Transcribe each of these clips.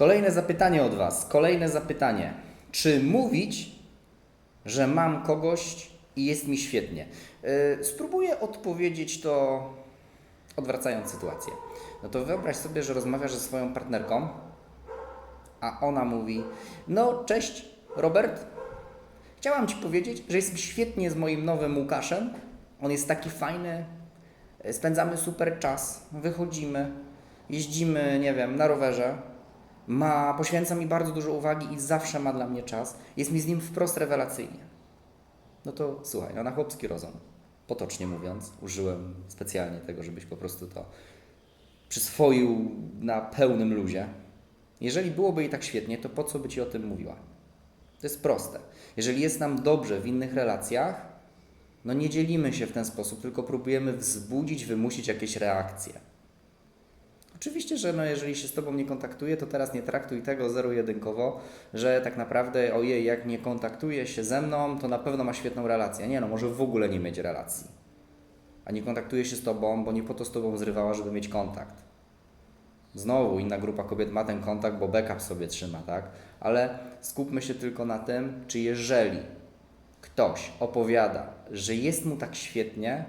Kolejne zapytanie od Was. Kolejne zapytanie. Czy mówić, że mam kogoś i jest mi świetnie? Yy, spróbuję odpowiedzieć to odwracając sytuację. No to wyobraź sobie, że rozmawiasz ze swoją partnerką, a ona mówi: No, cześć, Robert. Chciałam Ci powiedzieć, że jest mi świetnie z moim nowym Łukaszem. On jest taki fajny. Spędzamy super czas, wychodzimy, jeździmy, nie wiem, na rowerze. Ma, poświęca mi bardzo dużo uwagi i zawsze ma dla mnie czas. Jest mi z nim wprost rewelacyjnie. No to słuchaj, no na chłopski rozum, potocznie mówiąc, użyłem specjalnie tego, żebyś po prostu to przyswoił na pełnym luzie. Jeżeli byłoby jej tak świetnie, to po co by Ci o tym mówiła? To jest proste. Jeżeli jest nam dobrze w innych relacjach, no nie dzielimy się w ten sposób, tylko próbujemy wzbudzić, wymusić jakieś reakcje. Oczywiście, że no jeżeli się z Tobą nie kontaktuje, to teraz nie traktuj tego zero-jedynkowo, że tak naprawdę ojej, jak nie kontaktuje się ze mną, to na pewno ma świetną relację. Nie no, może w ogóle nie mieć relacji. A nie kontaktuje się z Tobą, bo nie po to z Tobą zrywała, żeby mieć kontakt. Znowu inna grupa kobiet ma ten kontakt, bo backup sobie trzyma, tak? Ale skupmy się tylko na tym, czy jeżeli ktoś opowiada, że jest mu tak świetnie,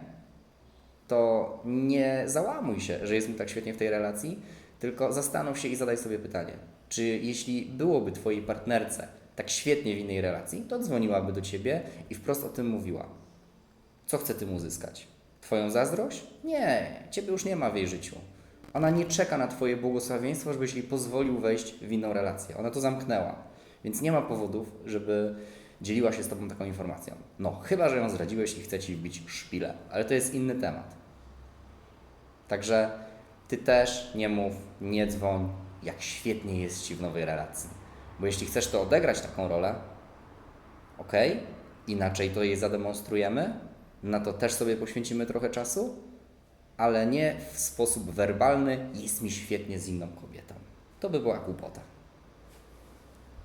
to nie załamuj się, że jest mu tak świetnie w tej relacji, tylko zastanów się i zadaj sobie pytanie, czy jeśli byłoby Twojej partnerce tak świetnie w innej relacji, to dzwoniłaby do Ciebie i wprost o tym mówiła. Co chce tym uzyskać? Twoją zazdrość? Nie, Ciebie już nie ma w jej życiu. Ona nie czeka na Twoje błogosławieństwo, żebyś jej pozwolił wejść w inną relację. Ona to zamknęła. Więc nie ma powodów, żeby dzieliła się z Tobą taką informacją. No, chyba, że ją zdradziłeś i chce Ci wbić szpilę. Ale to jest inny temat. Także Ty też nie mów, nie dzwoń, jak świetnie jest Ci w nowej relacji. Bo jeśli chcesz to odegrać taką rolę, ok, inaczej to jej zademonstrujemy, na to też sobie poświęcimy trochę czasu, ale nie w sposób werbalny, jest mi świetnie z inną kobietą. To by była głupota.